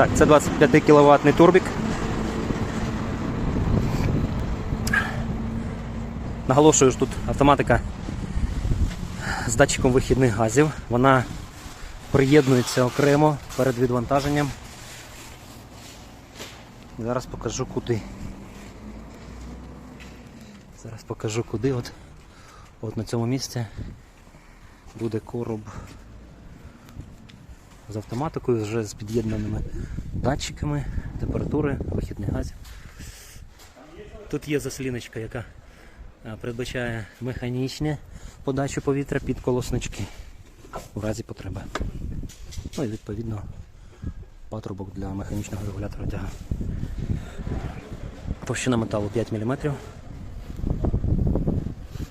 Так, це 25 кВт турбік. Наголошую, що тут автоматика з датчиком вихідних газів. Вона приєднується окремо перед відвантаженням. Зараз покажу куди. Зараз покажу куди. От, от на цьому місці буде короб з автоматикою, вже з під'єднаними датчиками, температури, вихідних газів. Тут є засліночка, яка е, передбачає механічну подачу повітря під колоснички у разі потреби. Ну і відповідно патрубок для механічного регулятора тяга. Товщина металу 5 мм.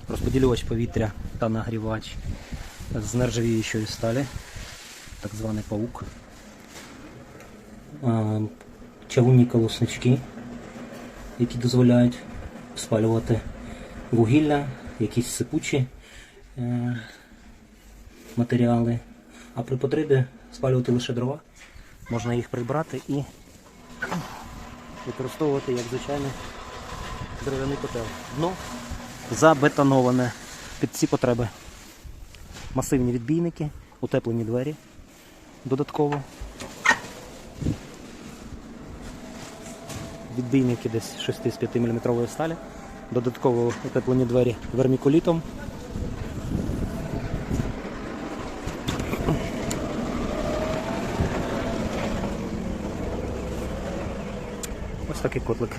Розподілювач повітря та нагрівач з нержавіючої сталі, так званий паук. Чавунні колоснички, які дозволяють спалювати вугілля, якісь сипучі е, матеріали. А при потребі спалювати лише дрова. Можна їх прибрати і використовувати як звичайний дерев'яний котел. Дно забетоноване під ці потреби. Масивні відбійники, утеплені двері додатково. Відбійники десь 6 з 5 мм сталі. Додатково утеплені двері вермікулітом. Ось такий котлик.